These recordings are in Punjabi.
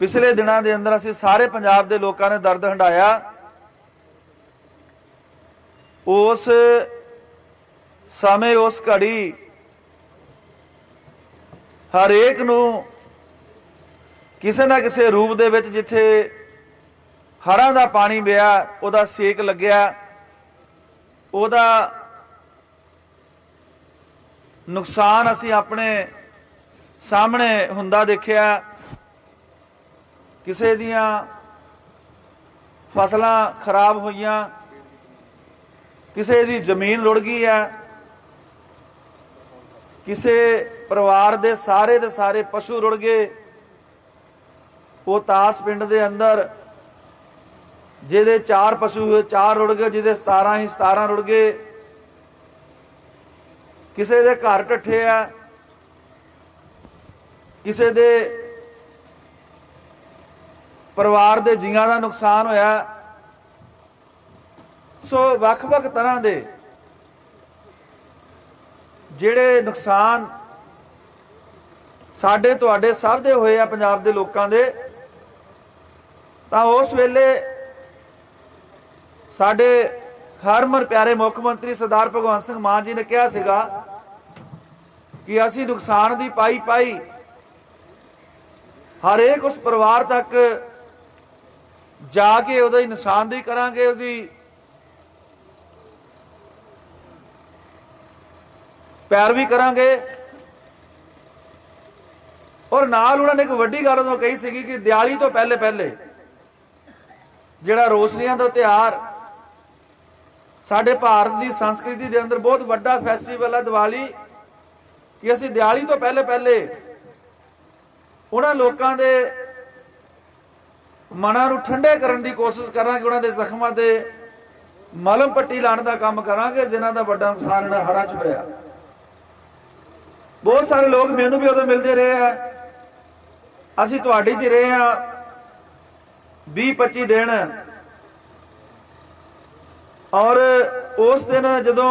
ਪਿਛਲੇ ਦਿਨਾਂ ਦੇ ਅੰਦਰ ਅਸੀਂ ਸਾਰੇ ਪੰਜਾਬ ਦੇ ਲੋਕਾਂ ਨੇ ਦਰਦ ਹੰਡਾਇਆ ਉਸ ਸਮੇਂ, ਉਸ ਘੜੀ ਹਰੇਕ ਨੂੰ ਕਿਸੇ ਨਾ ਕਿਸੇ ਰੂਪ ਦੇ ਵਿੱਚ ਜਿੱਥੇ ਹਰਾਂ ਦਾ ਪਾਣੀ ਪਿਆ, ਉਹਦਾ ਸੇਕ ਲੱਗਿਆ। ਉਹਦਾ ਨੁਕਸਾਨ ਅਸੀਂ ਆਪਣੇ ਸਾਹਮਣੇ ਹੁੰਦਾ ਦੇਖਿਆ। ਕਿਸੇ ਦੀਆਂ ਫਸਲਾਂ ਖਰਾਬ ਹੋਈਆਂ, ਕਿਸੇ ਦੀ ਜ਼ਮੀਨ ਰੁੜ ਗਈ ਹੈ, ਕਿਸੇ ਪਰਿਵਾਰ ਦੇ ਸਾਰੇ ਦੇ ਸਾਰੇ ਪਸ਼ੂ ਰੁੜ ਗਏ, ਉਹ ਤਾਸ ਪਿੰਡ ਦੇ ਅੰਦਰ ਜਿਹਦੇ ਚਾਰ ਪਸ਼ੂ ਹੋਏ, ਚਾਰ ਰੁੜ ਗਏ, ਜਿਹਦੇ 17 ਹੀ 17 ਰੁੜ ਗਏ, ਕਿਸੇ ਦੇ ਘਰ ਟੱਠੇ ਆ ਕਿਸੇ ਦੇ ਪਰਿਵਾਰ ਦੇ ਜੀਆਂ ਦਾ ਨੁਕਸਾਨ ਹੋਇਆ। ਸੋ ਵੱਖ-ਵੱਖ ਤਰ੍ਹਾਂ ਦੇ ਜਿਹੜੇ ਨੁਕਸਾਨ ਸਾਡੇ ਤੁਹਾਡੇ ਸਭ ਦੇ ਹੋਏ ਆ ਪੰਜਾਬ ਦੇ ਲੋਕਾਂ ਦੇ, ਤਾਂ ਉਸ ਵੇਲੇ ਸਾਡੇ ਹਰਮਨ ਪਿਆਰੇ ਮੁੱਖ ਮੰਤਰੀ ਸਰਦਾਰ ਭਗਵੰਤ ਸਿੰਘ ਮਾਨ ਜੀ ਨੇ ਕਿਹਾ ਸੀਗਾ ਕਿ ਅਸੀਂ ਨੁਕਸਾਨ ਦੀ ਪਾਈ ਪਾਈ ਹਰੇਕ ਉਸ ਪਰਿਵਾਰ ਤੱਕ ਜਾ ਕੇ ਉਹਦਾ ਉਹਦੀ ਨਿਸ਼ਾਨਦੇਹੀ ਕਰਾਂਗੇ ਉਹਦੀ। ਪੈਰਵੀ ਕਰਾਂਗੇ। ਔਰ ਨਾਲ ਉਹਨਾਂ ਨੇ ਇੱਕ ਵੱਡੀ ਗੱਲ ਉਹ ਕਹੀ ਸੀਗੀ ਕਿ ਦਿਵਾਲੀ ਤੋਂ ਪਹਿਲੇ ਪਹਿਲੇ ਜਿਹੜਾ ਰੋਸ਼ਨੀਆਂ ਦਾ ਤਿਉਹਾਰ ਸਾਡੇ ਭਾਰਤ ਦੀ ਸੰਸਕ੍ਰਿਤੀ ਦੇ ਅੰਦਰ ਬਹੁਤ ਵੱਡਾ ਫੈਸਟੀਵਲ ਹੈ ਦੀਵਾਲੀ, ਕਿ ਅਸੀਂ ਦਿਵਾਲੀ ਤੋਂ ਪਹਿਲੇ ਪਹਿਲੇ ਉਹਨਾਂ ਲੋਕਾਂ ਦੇ ਮਨਾਂ ਨੂੰ ਠੰਡੇ ਕਰਨ ਦੀ ਕੋਸ਼ਿਸ਼ ਕਰਾਂਗੇ, ਉਹਨਾਂ ਦੇ ਜ਼ਖਮਾਂ ਤੇ ਮਲਮ ਪੱਟੀ ਲਾਉਣ ਦਾ ਕੰਮ ਕਰਾਂਗੇ, ਜਿਨ੍ਹਾਂ ਦਾ ਵੱਡਾ ਨੁਕਸਾਨ ਇਹਨਾਂ ਹੜ੍ਹਾਂ 'ਚ ਹੋਇਆ। ਬਹੁਤ ਸਾਰੇ ਲੋਕ ਮੈਨੂੰ ਵੀ ਉਦੋਂ ਮਿਲਦੇ ਰਹੇ ਆ। ਅਸੀਂ ਤੁਹਾਡੀ 'ਚ ਰਹੇ ਆ। 20 25 ਦਿਨ। ਔਰ ਉਸ ਦਿਨ ਜਦੋਂ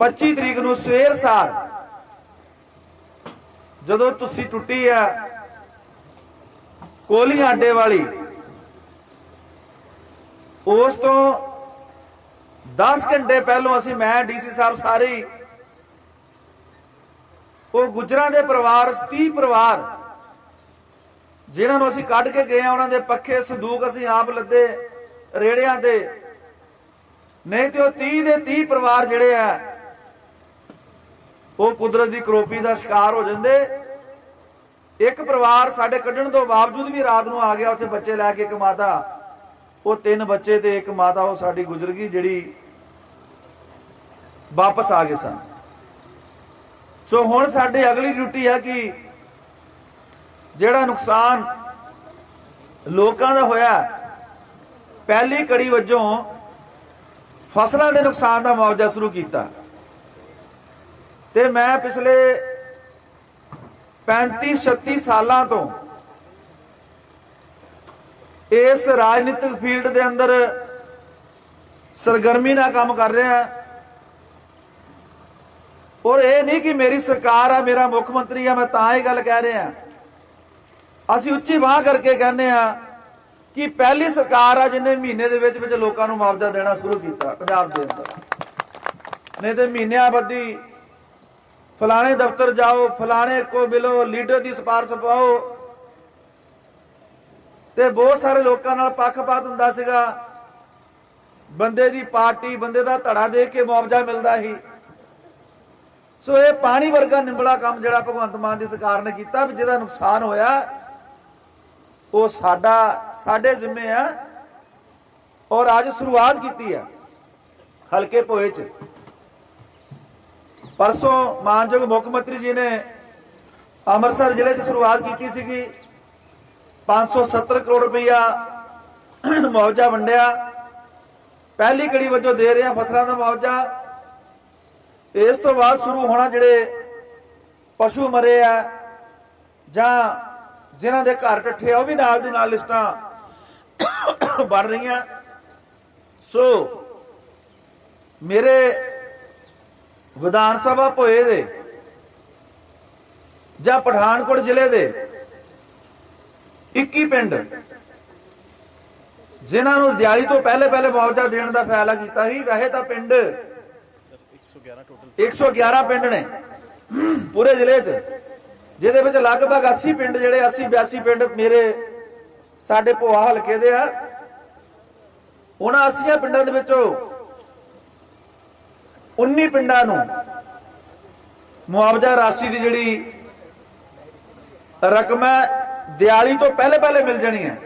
25 ਤਰੀਕ ਨੂੰ ਸਵੇਰ ਸਾਰ ਜਦੋਂ ਤੁਸੀਂ ਟੁੱਟੀ ਆ ਕੋਲੀ ਆਡੇ ਵਾਲੀ। ਉਸ ਤੋਂ 10 ਘੰਟੇ ਪਹਿਲਾਂ ਅਸੀਂ, ਮੈਂ ਡੀਸੀ ਸਾਹਿਬ ਸਾਰੇ ਉਹ ਗੁਜਰਾਂ ਦੇ ਪਰਿਵਾਰ 30 ਪਰਿਵਾਰ, ਜਿਨ੍ਹਾਂ ਨੂੰ ਅਸੀਂ ਕੱਢ ਕੇ ਗਏ ਆ, ਉਹਨਾਂ ਦੇ ਪੱਖੇ ਸੰਦੂਕ ਅਸੀਂ ਆਪ ਲੱਦੇ, ਰੇੜਿਆਂ ਦੇ ਨਹੀਂ ਤੇ ਉਹ 30 ਦੇ 30 ਪਰਿਵਾਰ ਜਿਹੜੇ ਆ, ਉਹ ਕੁਦਰਤ ਦੀ ਕਰੋਪੀ ਦਾ ਸ਼ਿਕਾਰ ਹੋ ਜਾਂਦੇ। ਇੱਕ ਪਰਿਵਾਰ ਸਾਡੇ ਕੱਢਣ ਤੋਂ ਬਾਵਜੂਦ ਵੀ ਰਾਤ ਨੂੰ ਆ ਗਿਆ, ਉੱਥੇ ਬੱਚੇ ਲੈ ਕੇ ਇੱਕ ਮਾਤਾ। ਉਹ ਤਿੰਨ ਬੱਚੇ ਤੇ ਇੱਕ ਮਾਤਾ, ਉਹ ਸਾਡੀ ਗੁਜ਼ਰ ਗਈ, ਜਿਹੜੀ ਵਾਪਸ ਆ ਗਏ ਸਨ। ਸੋ ਹੁਣ ਸਾਡੇ ਅਗਲੀ ਡਿਊਟੀ ਹੈ ਕਿ ਜਿਹੜਾ ਨੁਕਸਾਨ ਲੋਕਾਂ ਦਾ ਹੋਇਆ, ਪਹਿਲੀ ਕੜੀ ਵਜੋਂ ਫਸਲਾਂ ਦੇ ਨੁਕਸਾਨ ਦਾ ਮੁਆਵਜ਼ਾ ਸ਼ੁਰੂ ਕੀਤਾ। ਤੇ ਮੈਂ ਪਿਛਲੇ 35 36 ਸਾਲਾਂ ਤੋਂ ਇਸ ਰਾਜਨੀਤਿਕ ਫੀਲਡ ਦੇ ਅੰਦਰ ਸਰਗਰਮੀ ਨਾਲ ਕੰਮ ਕਰ ਰਿਹਾ ਔਰ ਇਹ ਨਹੀਂ ਕਿ ਮੇਰੀ ਸਰਕਾਰ ਆ, ਮੇਰਾ ਮੁੱਖ ਮੰਤਰੀ ਆ, ਮੈਂ ਤਾਂ ਇਹ ਗੱਲ ਕਹਿ ਰਿਹਾ। ਅਸੀਂ ਉੱਚੀ ਬਾਹ ਕਰਕੇ ਕਹਿੰਦੇ ਆ ਕਿ ਪਹਿਲੀ ਸਰਕਾਰ ਆ ਜਿਹਨੇ ਮਹੀਨੇ ਦੇ ਵਿੱਚ ਵਿੱਚ ਲੋਕਾਂ ਨੂੰ ਮੁਆਵਜ਼ਾ ਦੇਣਾ ਸ਼ੁਰੂ ਕੀਤਾ, ਪੰਜਾਬ ਦੇ ਅੰਦਰ। ਨਹੀਂ ਤੇ ਮਹੀਨਿਆਂ ਬੱਧੀ ਫਲਾਣੇ ਦਫ਼ਤਰ ਜਾਓ, ਫਲਾਣੇ ਕੋ ਮਿਲੋ, ਲੀਡਰ ਦੀ ਸਿਫਾਰਿਸ਼ ਪਾਓ। ਤੇ ਬਹੁਤ ਸਾਰੇ ਲੋਕਾਂ ਨਾਲ ਪੱਖਪਾਤ ਹੁੰਦਾ ਸੀਗਾ। ਬੰਦੇ ਦੀ ਪਾਰਟੀ, ਬੰਦੇ ਦਾ ਧੜਾ ਦੇ ਕੇ ਮੁਆਵਜ਼ਾ ਮਿਲਦਾ ਸੀ। ਸੋ ਇਹ ਪਾਣੀ ਵਰਗਾ ਨਿੰਬਲਾ ਕੰਮ ਜਿਹੜਾ ਭਗਵੰਤ ਮਾਨ ਦੀ ਸਰਕਾਰ ਨੇ ਕੀਤਾ, ਵੀ ਜਿਹਦਾ ਨੁਕਸਾਨ ਹੋਇਆ, ਉਹ ਸਾਡਾ, ਸਾਡੇ ਜ਼ਿੰਮੇ ਆ। ਔਰ ਅੱਜ ਸ਼ੁਰੂਆਤ ਕੀਤੀ ਹੈ ਹਲਕੇ ਭੋਏ ਚ। ਪਰਸੋਂ ਮਾਨਯੋਗ ਮੁੱਖ ਮੰਤਰੀ ਜੀ ਨੇ ਅੰਮ੍ਰਿਤਸਰ ਜ਼ਿਲ੍ਹੇ 'ਚ ਸ਼ੁਰੂਆਤ ਕੀਤੀ ਸੀਗੀ। 570 ਕਰੋੜ ਰੁਪਈਆ ਮੁਆਵਜ਼ਾ ਵੰਡਿਆ। ਪਹਿਲੀ ਕੜੀ ਵਜੋਂ ਦੇ ਰਹੇ ਆ ਫਸਲਾਂ ਦਾ ਮੁਆਵਜ਼ਾ। ਇਸ ਤੋਂ ਬਾਅਦ ਸ਼ੁਰੂ ਹੋਣਾ ਜਿਹੜੇ ਪਸ਼ੂ ਮਰੇ ਆ ਜਾਂ ਜਿਨ੍ਹਾਂ ਦੇ ਘਰ ਟੱਠੇ ਆ, ਉਹ ਵੀ ਨਾਲ ਦੀ ਨਾਲ ਲਿਸਟਾਂ ਬਣ ਰਹੀਆਂ। ਸੋ ਮੇਰੇ ਵਿਧਾਨ ਸਭਾ ਭੋਏ ਦੇ ਜਾਂ ਪਠਾਨਕੋਟ ਜ਼ਿਲ੍ਹੇ ਦੇ 21 ਪਿੰਡ ਜਿਨ੍ਹਾਂ ਨੂੰ ਦਿਹਾੜੀ ਤੋਂ ਪਹਿਲੇ ਪਹਿਲੇ ਮੁਆਵਜ਼ਾ ਦੇਣ ਦਾ ਫੈਸਲਾ ਕੀਤਾ ਸੀ, ਵੈਸੇ ਤਾਂ ਪਿੰਡ 111 ਪਿੰਡ ਨੇ ਪੂਰੇ ਜ਼ਿਲ੍ਹੇ 'ਚ, ਜਿਹਦੇ ਵਿੱਚ ਲਗਭਗ 80 ਪਿੰਡ ਜਿਹੜੇ 80 82 ਪਿੰਡ ਮੇਰੇ ਸਾਡੇ ਭੋਆ ਹਲਕੇ ਦੇ ਆ, ਉਹਨਾਂ 80 ਪਿੰਡਾਂ ਦੇ ਵਿੱਚੋਂ 19 ਪਿੰਡਾਂ ਨੂੰ ਮੁਆਵਜ਼ਾ ਰਾਸ਼ੀ ਦੀ ਜਿਹੜੀ ਰਕਮ ਹੈ ਦਿਹਾੜੀ ਤੋਂ ਪਹਿਲੇ ਪਹਿਲੇ ਮਿਲ ਜਾਣੀ ਹੈ।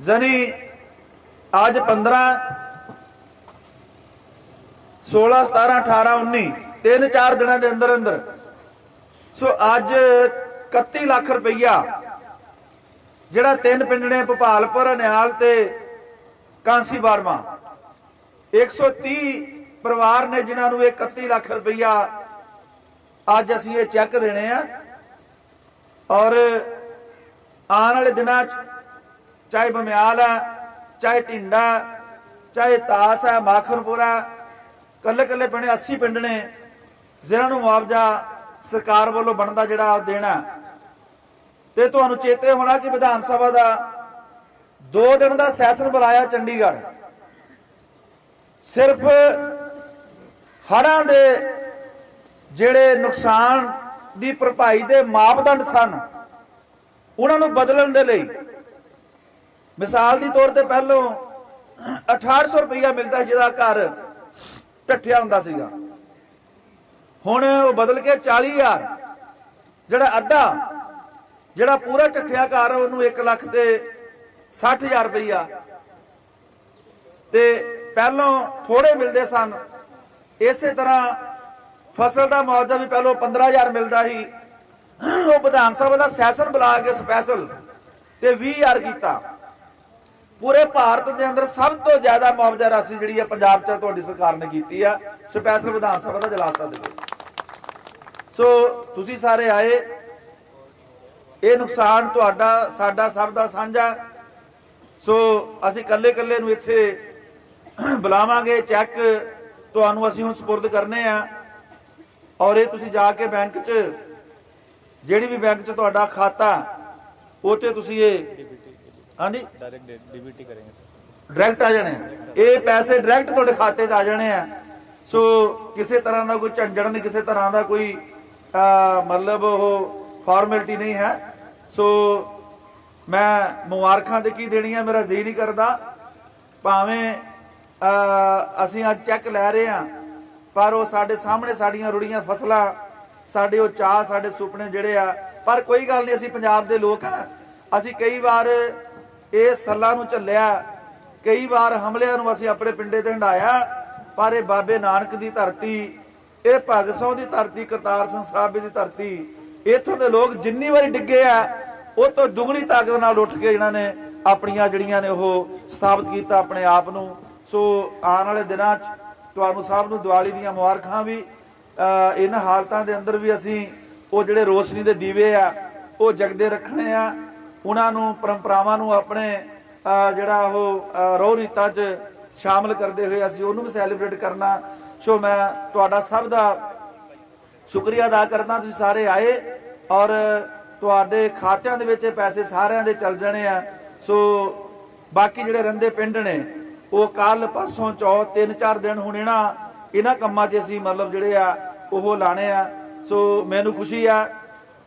ਜ਼ਨੀ ਅੱਜ 15 16 17 18 19 ਤਿੰਨ, ਚਾਰ ਦਿਨਾਂ ਦੇ ਅੰਦਰ ਅੰਦਰ। ਸੋ ਅੱਜ 31 ਲੱਖ ਰੁਪਈਆ ਜਿਹੜਾ ਤਿੰਨ ਪਿੰਡ ਨੇ ਭੋਪਾਲਪੁਰ, ਨਿਹਾਲ ਤੇ ਕਾਂਸੀ ਬਾਰਮਾ 130 ਪਰਿਵਾਰ ਨੇ ਜਿਨ੍ਹਾਂ ਨੂੰ ਇਹ 31 ਲੱਖ ਰੁਪਈਆ ਅੱਜ ਅਸੀਂ ਇਹ ਚੈੱਕ ਦੇਣੇ ਆ। ਔਰ ਆਉਣ ਵਾਲੇ ਦਿਨਾਂ 'ਚ ਚਾਹੇ ਬਮਿਆਲ ਹੈ ਚਾਹੇ ਢਿੰਡਾ, ਚਾਹੇ ਤਾਸ ਹੈ ਮਾਖਰਪੁਰਾ ਕੱਲੇ ਕੱਲੇ ਪਿੰਡ 80 ਪਿੰਡ ਨੇ, ਜਿਨ੍ਹਾਂ ਨੂੰ ਮੁਆਵਜ਼ਾ ਸਰਕਾਰ ਵੱਲੋਂ ਬਣਦਾ ਜਿਹੜਾ ਦੇਣਾ। ਤੇ ਤੁਹਾਨੂੰ ਚੇਤੇ ਹੋਣਾ ਕਿ ਵਿਧਾਨ ਸਭਾ ਦਾ 2 ਦਿਨ ਦਾ ਸੈਸ਼ਨ ਬੁਲਾਇਆ ਚੰਡੀਗੜ੍ਹ। ਸਿਰਫ ਹੜ੍ਹਾਂ ਦੇ ਜਿਹੜੇ ਨੁਕਸਾਨ ਦੀ ਭਰਪਾਈ ਦੇ ਮਾਪਦੰਡ ਸਨ, ਉਹਨਾਂ ਨੂੰ ਬਦਲਣ ਦੇ ਲਈ ਮਿਸਾਲ ਦੀ ਤੌਰ ਤੇ ਪਹਿਲੋਂ 6800 ਰੁਪਇਆ ਮਿਲਦਾ ਜਿਹਦਾ ਘਰ ਢੱਠਿਆ ਹੁੰਦਾ ਸੀਗਾ। ਹੁਣ ਉਹ ਬਦਲ ਕੇ 40000 ਜਿਹੜਾ ਅੱਧਾ, ਜਿਹੜਾ ਪੂਰਾ ਢੱਠਿਆ ਘਰ, ਉਹਨੂੰ 1 ਲੱਖ ਤੇ 60000 ਰੁਪਇਆ ਤੇ ਪਹਿਲੋਂ ਥੋੜੇ ਮਿਲਦੇ ਸਨ ਇਸੇ ਤਰ੍ਹਾਂ ਫਸਲ ਦਾ ਮੁਆਵਜ਼ਾ ਵੀ ਪਹਿਲੋਂ 15000 ਮਿਲਦਾ ਸੀ। ਉਹ ਵਿਧਾਨ ਸਭਾ ਦਾ ਸੈਸ਼ਨ ਬੁਲਾ ਕੇ ਸਪੈਸ਼ਲ ਤੇ 20000 ਕੀਤਾ। ਪੂਰੇ ਭਾਰਤ ਦੇ ਅੰਦਰ ਸਭ ਤੋਂ ਜ਼ਿਆਦਾ ਮੁਆਵਜ਼ਾ ਰਾਸ਼ੀ ਜਿਹੜੀ ਹੈ ਪੰਜਾਬ 'ਚ ਤੁਹਾਡੀ ਸਰਕਾਰ ਨੇ ਕੀਤੀ ਆ ਸਪੈਸ਼ਲ ਵਿਧਾਨ ਸਭਾ ਦਾ ਜਲਾਸਾ ਦੇ ਵਿੱਚ ਸੋ ਤੁਸੀਂ ਸਾਰੇ ਆਏ। ਇਹ ਨੁਕਸਾਨ ਤੁਹਾਡਾ, ਸਾਡਾ ਸਭ ਦਾ ਸਾਂਝਾ। ਸੋ ਅਸੀਂ ਇਕੱਲੇ ਇਕੱਲੇ ਨੂੰ ਇੱਥੇ ਬੁਲਾਵਾਂਗੇ ਚੈੱਕ ਤੁਹਾਨੂੰ ਅਸੀਂ ਹੁਣ سپرد ਕਰਨੇ ਆ। ਔਰ ਇਹ ਤੁਸੀਂ ਜਾ ਕੇ ਬੈਂਕ 'ਚ ਜਿਹੜੀ ਵੀ ਬੈਂਕ 'ਚ ਤੁਹਾਡਾ ਖਾਤਾ ਉਹ ਤੇ ਤੁਸੀਂ ਇਹ ਹਾਂਜੀ? ਡਾਇਰੈਕਟ ਡੀਬੀਟੀ ਕਰਾਂਗੇ ਡਾਇਰੈਕਟ ਆ ਜਾਣੇ ਇਹ ਪੈਸੇ ਡਾਇਰੈਕਟ ਤੁਹਾਡੇ ਖਾਤੇ 'ਚ ਆ ਜਾਣੇ ਆ। ਸੋ ਕਿਸੇ ਤਰ੍ਹਾਂ ਦਾ ਕੋਈ ਝੰਜੜ ਨਹੀਂ ਕਿਸੇ ਤਰ੍ਹਾਂ ਦਾ ਕੋਈ ਮਤਲਬ ਉਹ ਫਾਰਮੈਲਿਟੀ ਨਹੀਂ ਹੈ। ਸੋ ਮੈਂ ਮੁਬਾਰਕਾਂ ਤੇ ਕੀ ਦੇਣੀਆਂ ਮੇਰਾ ਜ਼ੀ ਨਹੀਂ ਕਰਦਾ। ਭਾਵੇਂ ਅਸੀਂ ਅੱਜ ਚੈੱਕ ਲੈ ਰਹੇ ਹਾਂ, ਪਰ ਉਹ ਸਾਡੇ ਸਾਹਮਣੇ ਸਾਡੀਆਂ ਰੁੜੀਆਂ ਫਸਲਾਂ, ਸਾਡੇ ਉਹ ਚਾਹ, ਸਾਡੇ ਸੁਪਨੇ ਜਿਹੜੇ ਆ, ਪਰ ਕੋਈ ਗੱਲ ਨਹੀਂ, ਅਸੀਂ ਪੰਜਾਬ ਦੇ ਲੋਕ ਆ ਅਸੀਂ ਕਈ ਵਾਰ ਇਹ ਸੱਲਾਂ ਨੂੰ ਝੱਲਿਆ, ਕਈ ਵਾਰ ਹਮਲਿਆਂ ਨੂੰ ਅਸੀਂ ਆਪਣੇ ਪਿੰਡੇ ਤੇ ਹੰਡਾਇਆ ਪਰ ਇਹ ਬਾਬੇ ਨਾਨਕ ਦੀ ਧਰਤੀ, ਇਹ ਭਗਤ ਸਿੰਘ ਦੀ ਧਰਤੀ, ਕਰਤਾਰ ਸਿੰਘ ਸਰਾਭੇ ਦੀ ਧਰਤੀ, ਇੱਥੋਂ ਦੇ ਲੋਕ ਜਿੰਨੀ ਵਾਰੀ ਡਿੱਗੇ ਆ, ਉਹ ਤੋਂ ਦੁਗਣੀ ਤਾਕਤ ਨਾਲ ਉੱਠ ਕੇ ਇਹਨਾਂ ਨੇ ਆਪਣੀਆਂ ਜਿਹੜੀਆਂ ਨੇ ਉਹ ਸਥਾਪਿਤ ਕੀਤਾ ਆਪਣੇ ਆਪ ਨੂੰ। ਸੋ ਆਉਣ ਵਾਲੇ ਦਿਨਾਂ 'ਚ ਤੁਹਾਨੂੰ ਸਭ ਨੂੰ ਦੀਵਾਲੀ ਦੀਆਂ ਮੁਬਾਰਕਾਂ ਵੀ। ਇਹਨਾਂ ਹਾਲਤਾਂ ਦੇ ਅੰਦਰ ਵੀ ਅਸੀਂ ਉਹ ਜਿਹੜੇ ਰੋਸ਼ਨੀ ਦੇ ਦੀਵੇ ਆ, ਉਹ ਜਗਦੇ ਰੱਖਣੇ ਆ। ਉਹਨਾਂ ਨੂੰ, ਪਰੰਪਰਾਵਾਂ ਨੂੰ ਆਪਣੇ ਜਿਹੜਾ ਉਹ ਰੋਹ ਰੀਤਾਂ 'ਚ ਸ਼ਾਮਲ ਕਰਦੇ ਹੋਏ ਅਸੀਂ ਉਹਨੂੰ ਵੀ ਸੈਲੀਬ੍ਰੇਟ ਕਰਨਾ। ਸੋ ਮੈਂ ਤੁਹਾਡਾ ਸਭ ਦਾ ਸ਼ੁਕਰੀਆ ਅਦਾ ਕਰਦਾ। ਤੁਸੀਂ ਸਾਰੇ ਆਏ ਔਰ ਤੁਹਾਡੇ ਖਾਤਿਆਂ ਦੇ ਵਿੱਚ ਇਹ ਪੈਸੇ ਸਾਰਿਆਂ ਦੇ ਚੱਲ ਜਾਣੇ ਆ। ਸੋ ਬਾਕੀ ਜਿਹੜੇ ਰਹਿੰਦੇ ਪਿੰਡ ਨੇ ਉਹ ਕੱਲ ਪਰਸੋਂ ਚੌ ਤਿੰਨ ਚਾਰ ਦਿਨ ਹੁਣ ਇਹਨਾਂ ਇਹਨਾਂ ਕੰਮਾਂ 'ਚ ਅਸੀਂ ਮਤਲਬ ਜਿਹੜੇ ਆ, ਉਹ ਲਾਣੇ ਆ। ਸੋ ਮੈਨੂੰ ਖੁਸ਼ੀ ਆ,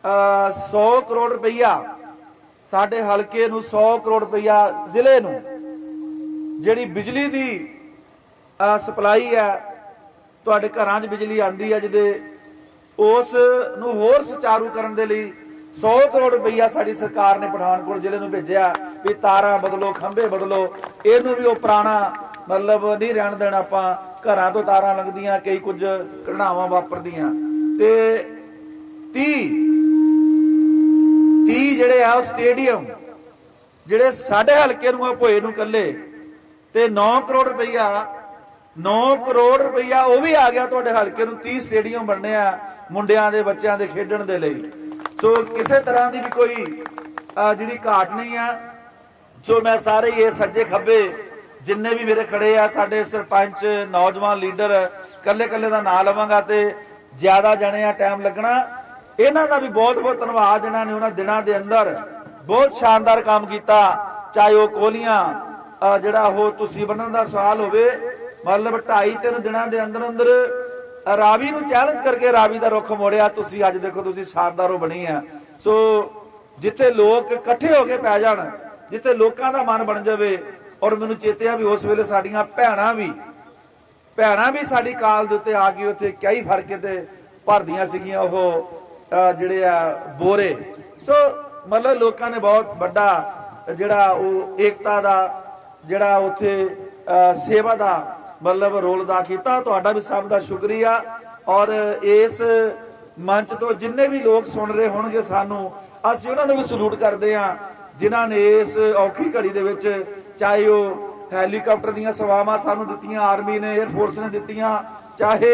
ਅ 100 ਕਰੋੜ ਰੁਪਈਆ, ਸਾਡੇ ਹਲਕੇ ਨੂੰ 100 ਕਰੋੜ ਰੁਪਈਆ ਜ਼ਿਲ੍ਹੇ ਨੂੰ, ਜਿਹੜੀ ਬਿਜਲੀ ਦੀ ਸਪਲਾਈ ਹੈ ਤੁਹਾਡੇ ਘਰਾਂ 'ਚ ਬਿਜਲੀ ਆਂਦੀ ਹੈ ਜਿਹਦੇ ਉਸ ਨੂੰ ਹੋਰ ਸੁਚਾਰੂ ਕਰਨ ਦੇ ਲਈ 100 ਕਰੋੜ ਰੁਪਈਆ ਸਾਡੀ ਸਰਕਾਰ ਨੇ ਪਠਾਨਕੋਟ ਜ਼ਿਲ੍ਹੇ ਨੂੰ ਭੇਜਿਆ ਵੀ ਤਾਰਾਂ ਬਦਲੋ, ਖੰਭੇ ਬਦਲੋ। ਇਹਨੂੰ ਵੀ ਉਹ ਪੁਰਾਣਾ ਮਤਲਬ ਨਹੀਂ ਰਹਿਣ ਦੇਣਾ ਆਪਾਂ। ਘਰਾਂ ਤੋਂ ਤਾਰਾਂ ਲੰਘਦੀਆਂ, ਕਈ ਕੁਝ ਘਟਨਾਵਾਂ ਵਾਪਰਦੀਆਂ। ਤੇ 30 30 ਜਿਹੜੇ ਆ ਉਹ ਸਟੇਡੀਅਮ, ਜਿਹੜੇ ਸਾਡੇ ਹਲਕੇ ਨੂੰ ਆ ਭੋਏ ਨੂੰ ਕੱਲੇ ਤੇ 9 ਕਰੋੜ ਰੁਪਈਆ 9 ਕਰੋੜ ਰੁਪਈਆ ਉਹ ਵੀ ਆ ਗਿਆ ਤੁਹਾਡੇ ਹਲਕੇ ਨੂੰ। 30 ਸਟੇਡੀਅਮ ਬਣਨੇ ਆ ਮੁੰਡਿਆਂ ਦੇ, ਬੱਚਿਆਂ ਦੇ ਖੇਡਣ ਦੇ ਲਈ। ਸੋ ਕਿਸੇ ਤਰ੍ਹਾਂ ਦੀ ਵੀ ਕੋਈ ਜਿਹੜੀ ਘਾਟ ਨਹੀਂ ਆ। ਸੋ ਮੈਂ ਸਾਰੇ ਇਹ ਸੱਜੇ ਖੱਬੇ ਜਿੰਨੇ ਵੀ ਮੇਰੇ ਖੜੇ ਆ, ਸਾਡੇ ਸਰਪੰਚ, ਨੌਜਵਾਨ ਲੀਡਰ ਕੱਲੇ ਕੱਲੇ ਦਾ ਨਾਂ ਲਵਾਂਗਾ ਤੇ ਜ਼ਿਆਦਾ ਜਣੇ ਆ, ਟਾਈਮ ਲੱਗਣਾ। ਇਹਨਾਂ ਦਾ ਵੀ ਬਹੁਤ ਬਹੁਤ ਧੰਨਵਾਦ ਇਹਨਾਂ ਨੇ ਉਹਨਾਂ ਦਿਨਾਂ ਦੇ ਅੰਦਰ ਬਹੁਤ ਸ਼ਾਨਦਾਰ ਕੰਮ ਕੀਤਾ। ਚਾਹੇ ਉਹ ਕੋਲੀਆਂ ਜਿਹੜਾ ਉਹ ਤੁਸੀਂ ਬਣਨ ਦਾ ਸਵਾਲ ਹੋਵੇ, ਮਤਲਬ 2.5 ਤਿੰਨ ਦਿਨਾਂ ਦੇ ਅੰਦਰ ਅੰਦਰ ਰਾਵੀ ਨੂੰ ਚੈਲੰਜ ਕਰਕੇ ਰਾਵੀ ਦਾ ਰੁੱਖ ਮੋੜਿਆ। ਤੁਸੀਂ ਅੱਜ ਦੇਖੋ, ਤੁਸੀਂ ਸ਼ਾਨਦਾਰੋ ਬਣੀ ਆ। ਸੋ ਜਿੱਥੇ ਲੋਕ ਇਕੱਠੇ ਹੋ ਕੇ ਪੈ ਜਾਣ, ਜਿੱਥੇ ਲੋਕਾਂ ਦਾ ਮਨ ਬਣ ਜਾਵੇ, ਔਰ ਮੈਨੂੰ ਚੇਤੇ ਆ ਵੀ ਉਸ ਵੇਲੇ ਸਾਡੀਆਂ ਭੈਣਾਂ ਵੀ ਭੈਣਾਂ ਵੀ ਸਾਡੀ ਕਾਲ ਦੇ ਉੱਤੇ ਆ ਕੇ ਉੱਥੇ ਕਈ ਫੜ ਕੇ ਤੇ ਭਰਦੀਆਂ ਸੀਗੀਆਂ ਉਹ ਜਿਹੜੇ ਆ ਬੋਰੇ। ਸੋ ਮਤਲਬ ਲੋਕਾਂ ਨੇ ਬਹੁਤ ਵੱਡਾ ਜਿਹੜਾ ਉਹ ਏਕਤਾ ਦਾ, ਜਿਹੜਾ ਉੱਥੇ, ਅਹ ਸੇਵਾ ਦਾ ਮਤਲਬ ਰੋਲ ਅਦਾ ਕੀਤਾ, ਤੁਹਾਡਾ ਵੀ ਸਭ ਦਾ ਸ਼ੁਕਰੀਆ। ਔਰ ਇਸ ਮੰਚ ਤੋਂ ਜਿੰਨੇ ਵੀ ਲੋਕ ਸੁਣ ਰਹੇ ਹੋਣਗੇ ਸਾਨੂੰ, ਅਸੀਂ ਉਹਨਾਂ ਨੂੰ ਵੀ ਸਲੂਟ ਕਰਦੇ ਹਾਂ, ਜਿਨ੍ਹਾਂ ਨੇ ਇਸ ਔਖੀ ਘੜੀ ਦੇ ਵਿੱਚ ਚਾਹੇ ਉਹ ਹੈਲੀਕਾਪਟਰ ਦੀਆਂ ਸੇਵਾਵਾਂ ਸਾਨੂੰ ਦਿੱਤੀਆਂ, ਆਰਮੀ ਨੇ 에ਅਰ ਫੋਰਸ ਨੇ ਦਿੱਤੀਆਂ, ਚਾਹੇ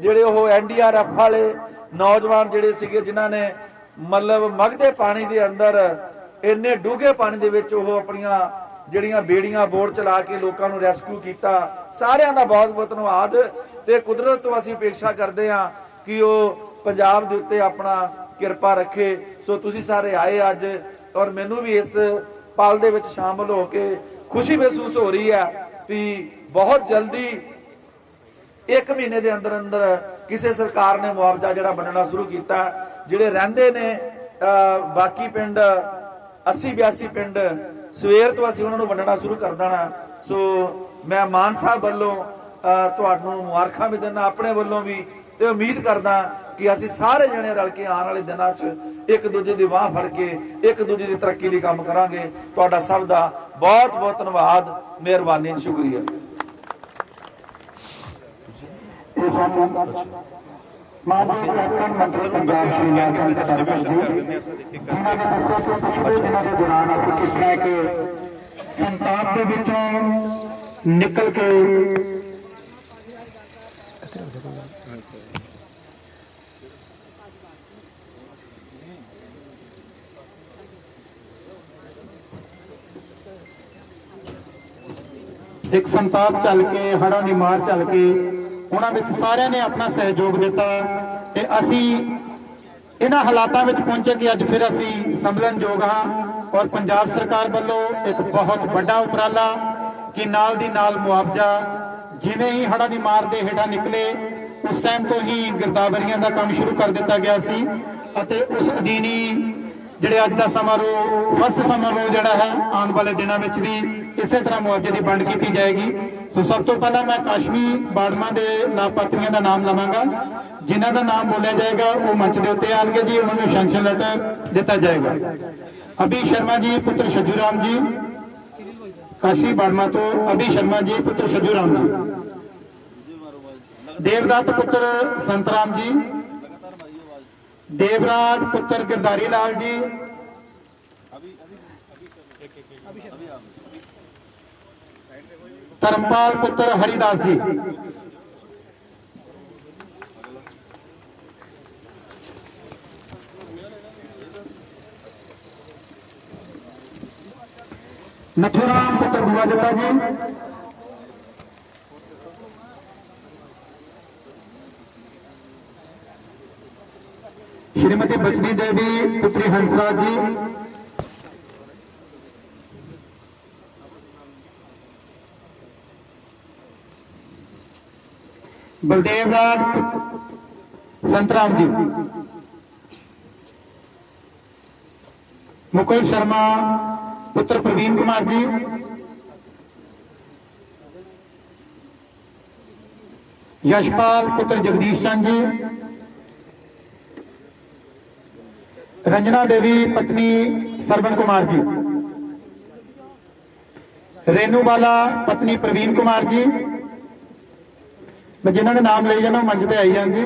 ਜਿਹੜੇ ਉਹ ਐਨਡੀਆਰਐਫ ਵਾਲੇ ਨੌਜਵਾਨ ਜਿਹੜੇ ਸੀਗੇ, ਜਿਨ੍ਹਾਂ ਨੇ ਮਤਲਬ ਮਗਦੇ ਪਾਣੀ ਦੇ ਅੰਦਰ ਇੰਨੇ ਡੂੰਘੇ ਪਾਣੀ ਦੇ ਵਿੱਚ ਉਹ ਆਪਣੀਆਂ ਜਿਹੜੀਆਂ ਬੇੜੀਆਂ ਬੋਰ ਚਲਾ ਕੇ ਲੋਕਾਂ ਨੂੰ ਰੈਸਕਿਊ ਕੀਤਾ ਸਾਰਿਆਂ ਦਾ ਬਹੁਤ ਬਹੁਤ ਧੰਨਵਾਦ। ਤੇ ਕੁਦਰਤ ਤੋਂ ਅਸੀਂ ਅਪੇક્ષਾ ਕਰਦੇ ਹਾਂ ਕਿ ਉਹ ਪੰਜਾਬ ਦੇ ਉੱਤੇ ਆਪਣਾ ਕਿਰਪਾ ਰੱਖੇ। ਸੋ ਤੁਸੀਂ ਸਾਰੇ ਆਏ ਅੱਜ ਔਰ ਮੈਨੂੰ ਵੀ ਇਸ ਪਲ ਦੇ ਵਿੱਚ ਸ਼ਾਮਲ ਹੋ ਕੇ ਖੁਸ਼ੀ ਮਹਿਸੂਸ ਹੋ ਰਹੀ ਹੈ ਕਿ ਬਹੁਤ ਜਲਦੀ ਇੱਕ ਮਹੀਨੇ ਦੇ ਅੰਦਰ ਅੰਦਰ ਕਿਸੇ ਸਰਕਾਰ ਨੇ ਮੁਆਵਜ਼ਾ ਜਿਹੜਾ ਵੰਡਣਾ ਸ਼ੁਰੂ ਕੀਤਾ। ਜਿਹੜੇ ਰਹਿੰਦੇ ਨੇ ਅਹ, ਬਾਕੀ ਪਿੰਡ 80 82 ਪਿੰਡ ਸਵੇਰ ਤੋਂ ਅਸੀਂ ਉਹਨਾਂ ਨੂੰ ਵੰਡਣਾ ਸ਼ੁਰੂ ਕਰ ਦੇਣਾ। ਸੋ ਮੈਂ ਮਾਨ ਸਾਹਿਬ ਵੱਲੋਂ ਤੁਹਾਨੂੰ ਮੁਬਾਰਕਾਂ ਵੀ ਦਿੰਦਾ, ਆਪਣੇ ਵੱਲੋਂ ਵੀ ਤੇ ਉਮੀਦ ਕਰਦਾ ਕਿ ਅਸੀਂ ਸਾਰੇ ਜਣੇ ਰਲ ਕੇ ਆਉਣ ਵਾਲੇ ਦਿਨਾਂ 'ਚ ਇੱਕ ਦੂਜੇ ਦੀ ਬਾਹ ਫੜ ਕੇ, ਇੱਕ ਦੂਜੇ ਦੀ ਤਰੱਕੀ ਲਈ ਕੰਮ ਕਰਾਂਗੇ। ਤੁਹਾਡਾ ਸਭ ਦਾ ਬਹੁਤ ਬਹੁਤ ਧੰਨਵਾਦ, ਮਿਹਰਬਾਨੀ, ਸ਼ੁਕਰੀਆ। ਇਹ ਸਾਨੂੰ ਮਾਨਯੋਗ ਕੈਪਟਨ ਮੰਤਰੀ ਪੰਜਾਬ ਸ਼੍ਰੀ ਲਾਲ ਸਿੰਘ ਜੀ ਜਿਨ੍ਹਾਂ ਨੇ ਦੱਸਿਆ ਕਿ ਪਿਛਲੇ ਦਿਨਾਂ ਦੇ ਦੌਰਾਨ ਅਸੀਂ ਕਿਸ ਤਰ੍ਹਾਂ ਕਿ ਸੰਤਾਪ ਦੇ ਵਿੱਚੋਂ ਨਿਕਲ ਕੇ ਇੱਕ ਸੰਤਾਪ ਚੱਲ ਕੇ, ਹੜ੍ਹਾਂ ਦੀ ਮਾਰ ਚੱਲ ਕੇ ਉਹਨਾਂ ਵਿੱਚ ਸਾਰਿਆਂ ਨੇ ਆਪਣਾ ਸਹਿਯੋਗ ਦਿੱਤਾ ਤੇ ਅਸੀਂ ਇਹਨਾਂ ਹਾਲਾਤਾਂ ਵਿੱਚ ਪਹੁੰਚੇ ਕਿ ਅੱਜ ਫਿਰ ਅਸੀਂ ਸੰਭਲਣਯੋਗ ਹਾਂ ਔਰ ਪੰਜਾਬ ਸਰਕਾਰ ਵੱਲੋਂ ਇੱਕ ਬਹੁਤ ਵੱਡਾ ਉਪਰਾਲਾ ਕਿ ਨਾਲ ਦੀ ਨਾਲ ਮੁਆਵਜ਼ਾ ਜਿਵੇਂ ਹੀ ਹੜ੍ਹਾਂ ਦੀ ਮਾਰ ਦੇ ਹੇਠਾਂ ਨਿਕਲੇ, ਉਸ ਟਾਈਮ ਤੋਂ ਹੀ ਗਿਰਦਾਵਰੀਆਂ ਦਾ ਕੰਮ ਸ਼ੁਰੂ ਕਰ ਦਿੱਤਾ ਗਿਆ ਸੀ ਅਤੇ ਉਸ ਅਧੀਨੀ ਜਿਹੜੇ ਅੱਜ ਦਾ ਸਮਾਰੋਹ, ਫਸਟ ਸਮਾਰੋਹ ਜਿਹੜਾ ਹੈ, ਆਉਣ ਵਾਲੇ ਦਿਨਾਂ ਵਿੱਚ ਵੀ ਇਸੇ ਤਰ੍ਹਾਂ ਮੁਆਵਜ਼ੇ ਦੀ ਵੰਡ ਕੀਤੀ ਜਾਏਗੀ। ਸੋ ਸਭ ਤੋਂ ਪਹਿਲਾਂ ਮੈਂ ਕਾਸ਼ਮੀ ਬਾੜਮਾ ਦੇ ਲਾਭਪਾਤਰੀਆਂ ਦਾ ਨਾਮ ਲਵਾਂਗਾ। ਜਿਨ੍ਹਾਂ ਦਾ ਨਾਮ ਬੋਲਿਆ ਜਾਏਗਾ, ਉਹ ਮੰਚ ਦੇ ਉੱਤੇ ਆਣਗੇ ਜੀ। ਉਹਨਾਂ ਨੂੰ ਸ਼ੈਂਕਸ਼ਨ ਲੈਟਰ ਦਿੱਤਾ ਜਾਏਗਾ। ਅਭੀ ਸ਼ਰਮਾ ਜੀ, ਪੁੱਤਰ ਸ਼ਜੂ ਰਾਮ ਜੀ। ਕਾਸ਼ੀ ਬਾੜਮਾ ਤੋਂ ਅਭੀ ਸ਼ਰਮਾ ਜੀ, ਪੁੱਤਰ ਸ਼ਜੂ ਰਾਮ ਜੀ। ਦੇਵਦੱਤ ਪੁੱਤਰ ਸੰਤਰਾਮ ਜੀ। ਦੇਵਰਾਜ ਪੁੱਤਰ ਗਿਰਦਾਰੀ ਲਾਲ ਜੀ। ਧਰਮਪਾਲ ਪੁੱਤਰ ਹਰੀਦਾਸ ਜੀ ਨਥੂਰਾਮ ਪੁੱਤਰ ਬੁਆ ਦਿੱਤਾ ਜੀ श्रीमती बचनी देवी पुत्री हंसराज जी ਬਲਦੇਵ ਰਾਜ ਸੰਤਰਾਮ ਜੀ ਮੁਕਲ ਸ਼ਰਮਾ, ਪੁੱਤਰ ਪ੍ਰਵੀਨ ਕੁਮਾਰ ਜੀ। ਯਸ਼ਪਾਲ, ਪੁੱਤਰ ਜਗਦੀਸ਼ ਚੰਦ ਜੀ। ਰੰਜਨਾ ਦੇਵੀ, ਪਤਨੀ ਸਰਵਨ ਕੁਮਾਰ ਜੀ। ਰੇਨੂ ਬਾਲਾ ਪਤਨੀ ਪ੍ਰਵੀਨ ਕੁਮਾਰ ਜੀ। ਮੈਂ ਜਿਨ੍ਹਾਂ ਦੇ ਨਾਮ ਲਈ ਜਾਣਾ ਮੰਚ ਤੇ ਆਈ ਜਾਣ ਜੀ।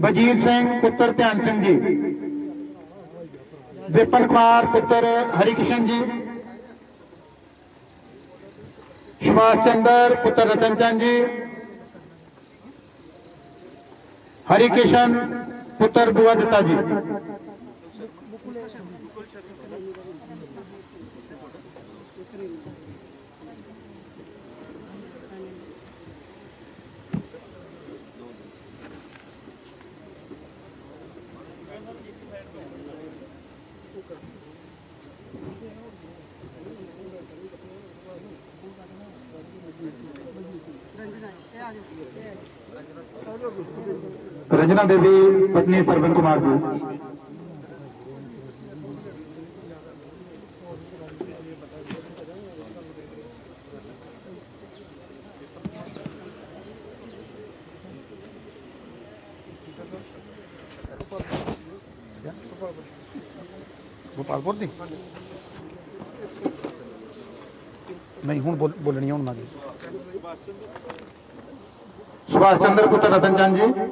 ਵਜੀਰ ਸਿੰਘ, ਪੁੱਤਰ ਧਿਆਨ ਸਿੰਘ ਜੀ। ਵਿਪਨ ਕੁਮਾਰ, ਪੁੱਤਰ ਹਰੀਕਿਸ਼ਨ ਜੀ। ਸੁਭਾਸ਼ ਚੰਦਰ, ਪੁੱਤਰ ਰਤਨ ਚੰਦ ਜੀ। ਹਰੀਕਿਸ਼ਨ ਪੁੱਤਰ ਬੁਆ ਦਿੱਤਾ ਜੀ। ਰੰਜਨਾ ਦੇਵੀ ਪਤਨੀ ਸਰਵਨ ਕੁਮਾਰ ਜੀ। ਗੋਪਾਲਪੁਰ ਦੀ? ਨਹੀਂ ਹੁਣ ਬੋਲਣੀ ਹੁਣ ਨਾ ਜੀ ਸੁਭਾਸ਼ ਚੰਦਰ ਪੁੱਤਰ ਰਤਨ ਚੰਦ ਜੀ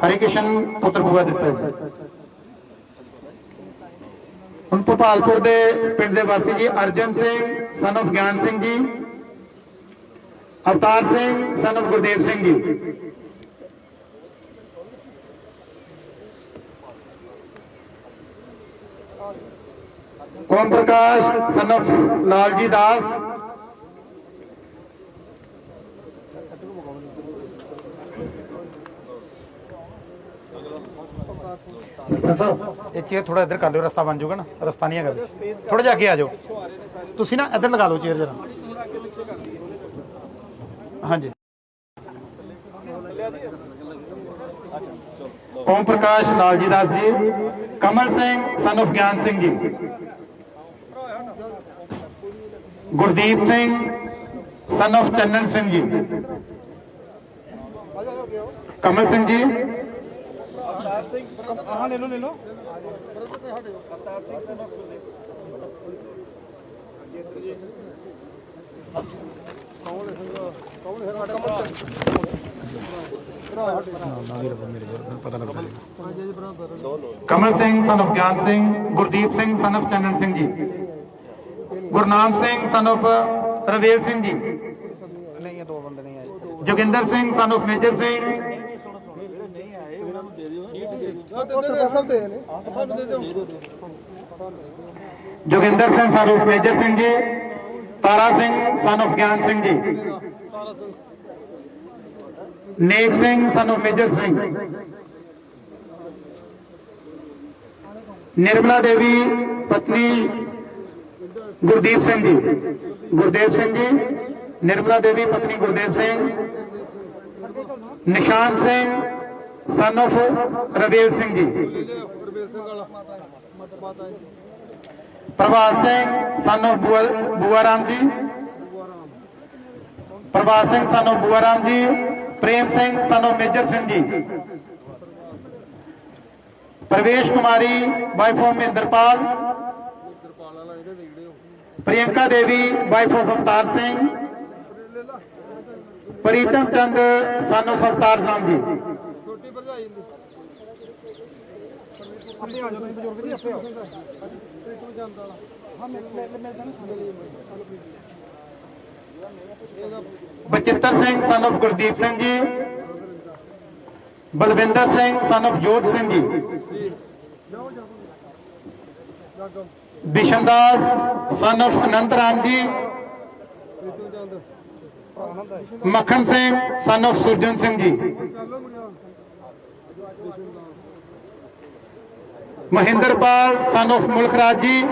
ਹਰੀ ਕਿਸ਼ਨ ਪੁੱਤਰ ਬੁਆ ਦਿੱਤਾ ਜੀ। ਹੁਣ ਭੋਪਾਲਪੁਰ ਦੇ ਪਿੰਡ ਦੇ ਵਾਸੀ ਜੀ, Arjan Singh son of Gian Singh ji, Avtar Singh son of Gurdev Singh ਜੀ। ਓਮ ਪ੍ਰਕਾਸ਼, son of ਲਾਲਜੀ ਦਾਸ ਸਰਪੰਚ ਸਾਹਿਬ ਇਹ ਚੇਅਰ ਥੋੜਾ ਇੱਧਰ ਕਰ ਲਿਓ, ਰਸਤਾ ਬਣ ਜਾਊਗਾ ਨਾ। ਰਸਤਾ ਨਹੀਂ ਹੈਗਾ ਵਿੱਚ। ਥੋੜਾ ਜਿਹਾ ਅੱਗੇ ਆ ਜਾਓ। ਤੁਸੀਂ ਨਾ ਇੱਧਰ ਲਗਾ ਲਓ ਚੇਅਰ ਜਰਾ। ਹਾਂਜੀ। ਓਮ ਪ੍ਰਕਾਸ਼ ਲਾਲਜੀ ਦਾਸ ਜੀ। ਕਮਲ ਸਿੰਘ ਸਨ of ਗਿਆਨ ਸਿੰਘ ਜੀ। ਗੁਰਦੀਪ ਸਿੰਘ ਸਨ of ਚੰਨਨ ਸਿੰਘ ਜੀ। ਕਮਲ ਸਿੰਘ ਜੀ। Singh Kamal Singh son of Gian Singh Gurdeep Singh son of Channan Singh ਜੀ। ਗੁਰਨਾਮ ਸਿੰਘ ਸਨ of ਰਵੇਲ ਸਿੰਘ ਜੀ। ਨਹੀਂ ਇਹ ਦੋ ਬੰਦੇ ਨਹੀਂ ਆਏ। Joginder Singh son of Major Singh Joginder Singh son of Major Singh ji Tara Singh son of Gian Singh ji. Nek Singh son of Major Singh. Nirmala Devi ਪਤਨੀ ਗੁਰਦੀਪ ਸਿੰਘ ਜੀ। ਗੁਰਦੇਵ ਸਿੰਘ ਜੀ ਨਿਰਮਲਾ ਦੇਵੀ ਪਤਨੀ Gurdev Singh. Nishan Singh son of Ravel Singh ji Prabhat Singh son of Bua Ram ਜੀ Prabhat Singh son of Bua Ram ji Prem Singh son of Major Singh ji Parvesh Kumari wife of Mahinderpal Priyanka Devi wife of Avtar Singh Pritam Chand ਸਾਨੂੰ Swatar Singh ji son of Avtar Ram ji Bachittar Singh son of Gurdeep Singh ਜੀ। Balwinder Singh son of Jot Singh ji. ਬਿਸ਼ਨਦਾਸ son of Anant Ram ji. Makhan Singh son of Surjan Singh ji. Mahinderpal son of ਮੁਲਕ Raj ji.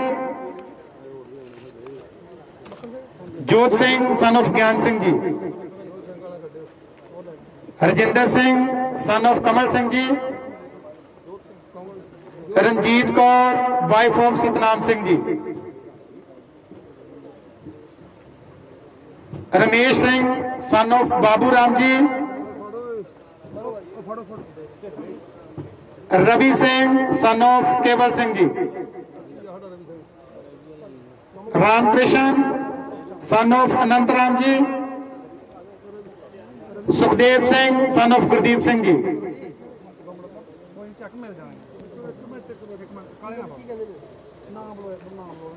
Jot Singh son of Gian Singh ji. Harjinder Singh son of Kamal Singh ji. Ranjit Kaur wife of Satnam Singh ji. Ramesh Singh son of Babu Ram ji. Ravi Singh son of ਕੇਵਲ Singh ji. Ram Krishna son of Anant Ram ji. Sukhdev Singh son of Gurdeep Singh ji.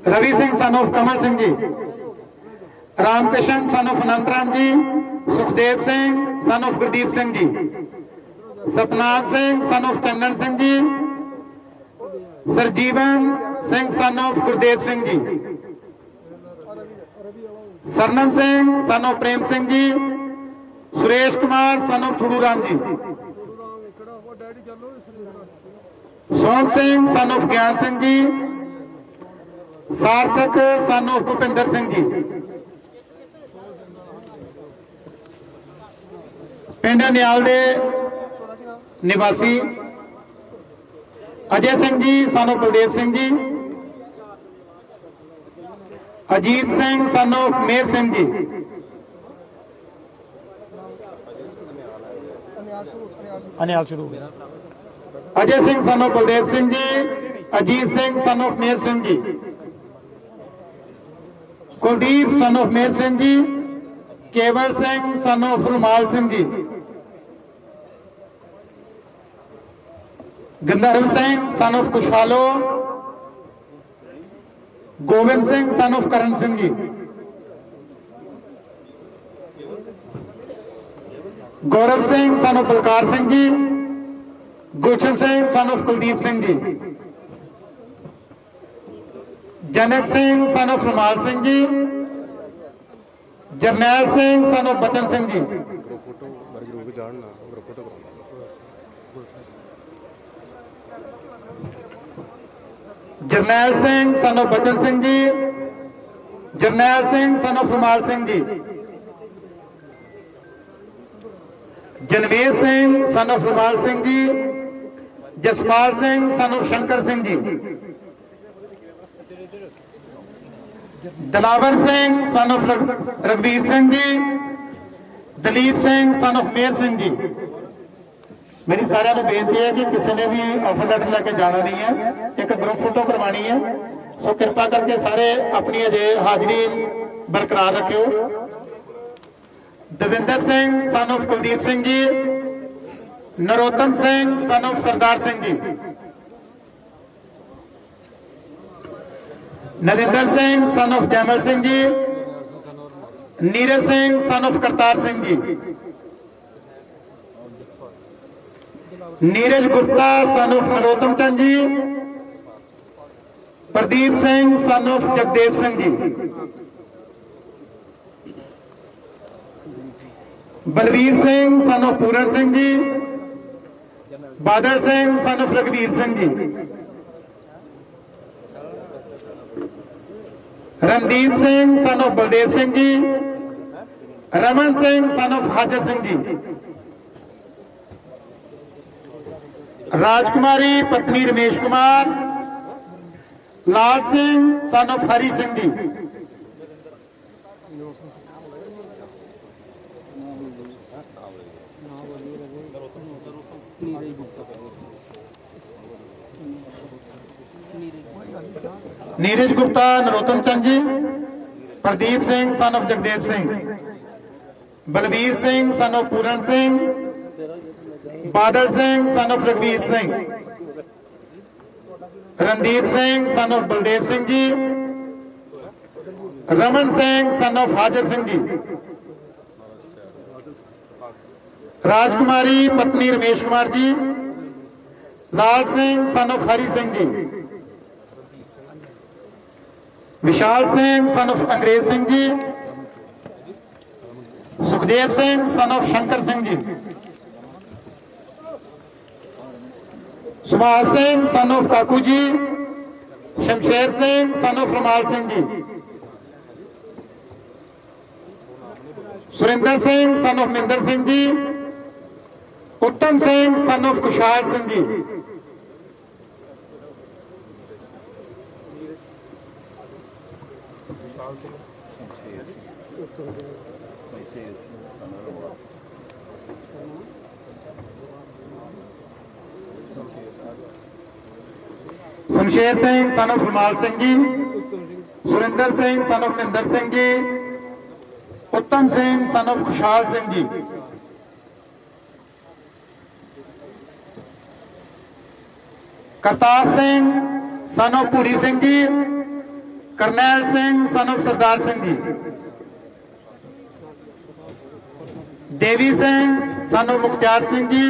Ravi Singh son of Kamal Singh ਜੀ। Ram Krishna son of Anant Ram ji. Sukhdev Singh son of Gurdeep Singh ji. Satnam Singh son of Channan Singh ji. Sarjeevan Singh son of Gurdev Singh ji. Sarnam Singh son of Prem Singh ji. Suresh Kumar, son of ਠੁੜੂ Ram ji. Som Singh son of Gian Singh ਜੀ। ਸਾਰਥਕ, son of ਭੁਪਿੰਦਰ ਸਿੰਘ ਜੀ। ਪਿੰਡ ਨਿਆਲ ਦੇ ਨਿਵਾਸੀ ਅਜੇ ਸਿੰਘ ਜੀ ਸਾਨੂੰ ਬਲਦੇਵ ਸਿੰਘ ਜੀ ਅਜੀਤ ਸਿੰਘ ਸਾਨੂੰ ਮੇਰ ਸਿੰਘ ਜੀ। ਅਨਿਆਲ ਸ਼ੁਰੂ ਅਜੇ ਸਿੰਘ ਸਾਨੂੰ ਬਲਦੇਵ ਸਿੰਘ ਜੀ ਅਜੀਤ ਸਿੰਘ ਸਾਨੂੰ ਮੇਰ ਸਿੰਘ ਜੀ। ਕੁਲਦੀਪ ਸਾਨੂੰ ਮੇਰ ਸਿੰਘ ਜੀ ਕੇਵਲ ਸਿੰਘ ਸਾਨੂੰ ਫਰਮਾਲ ਸਿੰਘ ਜੀ। ਗੰਧਰਵ ਸਿੰਘ ਸਾਨੂੰ ਖੁਸ਼ਹਾਲੋ। ਗੋਬਿੰਦ ਸਿੰਘ ਸਾਨੂੰ ਕਰਨ ਸਿੰਘ ਜੀ। ਗੌਰਵ ਸਿੰਘ ਸਾਨੂੰ Balkar Singh ji. Gulshan Singh son of Kuldeep Singh ji. Janak Singh son of ਰਮਾਲ Singh ji. Jarnail Singh son of Bachan Singh ji. Jarnail Singh son of Bachan Singh ji Jarnail Singh son of ਰਮਾਲ Singh ਜੀ ਜਨਵੇਰ ਸਿੰਘ son of ਰਮਾਲ ਸਿੰਘ ਜੀ ਜਸਪਾਲ ਸਿੰਘ son of ਸ਼ੰਕਰ ਸਿੰਘ ਜੀ Dilawar Singh son of ਰਘ- Raghbir Singh ji Dalip Singh son of ਮੇਰ ਸਿੰਘ ਜੀ ਮੇਰੀ ਸਾਰਿਆਂ ਨੂੰ ਬੇਨਤੀ ਹੈ ਕਿ ਕਿਸੇ ਨੇ ਵੀ ਆਫਰ ਲੈਟਰ ਲੈ ਕੇ ਜਾਣਾ ਨਹੀਂ ਹੈ, ਇੱਕ ਗਰੁੱਪ ਫੋਟੋ ਕਰਵਾਣੀ ਹੈ। ਸੋ ਕਿਰਪਾ ਕਰਕੇ ਸਾਰੇ ਆਪਣੀ ਅਜੇ ਹਾਜ਼ਰੀ ਬਰਕਰਾਰ ਰੱਖਿਓ। ਦਵਿੰਦਰ ਸਿੰਘ ਸਨ of ਕੁਲਦੀਪ ਸਿੰਘ ਜੀ। Narottam Singh son of Sardar Singh ji. Narendra Singh son of Jaimal Singh ji. Neeraj Singh son of Kartar Singh ji. Neeraj Gupta, son of Narottam Chand ji. Pardeep Singh son of Jagdev Singh ji. Balvir Singh son of Puran Singh ji. Badal Singh son of Ragveer Singh ji. Randeep Singh son of Baldev Singh ji. Raman Singh son of ਹਾਜਰ ਸਿੰਘ ਜੀ। ਰਾਜਕੁਮਾਰੀ ਪਤਨੀ Ramesh Kumar, Lal Singh son of Hari Singh ji. Neeraj Gupta, Narottam Chand ji, Pardeep Singh son of Jagdev Singh. Balbir Singh son of Puran Singh. Badal Singh son of Ragveer Singh. Randeep Singh son of Baldev Singh ji. Raman Singh son of ਹਾਜਰ ਸਿੰਘ ਜੀ। ਰਾਜਕੁਮਾਰੀ, ਪਤਨੀ ਰਮੇਸ਼ ਕੁਮਾਰ ਜੀ। ਲਾਲ Singh son of Hari Singh ji. Vishal Singh son of Angrez Singh ji. Sukhdev Singh son of Shankar Singh ji. Subhash Singh, son of Kaku ji, Shamsher Singh, son of ਰਮਾਲ Singh ji. Surinder Singh son of Mahinder Singh ji. Uttam Singh son of Kushal Singh ji. Shamsher Singh. Son of ਰਮਾਲ Singh ji Surinder Singh son of Mahinder Singh ji Uttam Singh son of ਖੁਸ਼ਹਾਲ Singh ji Kartar Singh son of Puri Singh ji Karnail Singh son of Sardar Singh ji Devi Singh son of Mukhtiar Singh ji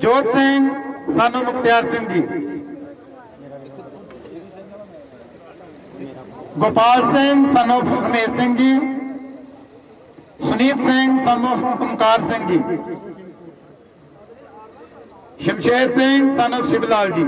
Jot Singh son of Mukhtiar Singh ji Gopal Singh son of Ramesh Singh ji, Sunit Singh son of Omkar Singh ji, Shamsher Singh son of Shivlal ਜੀ।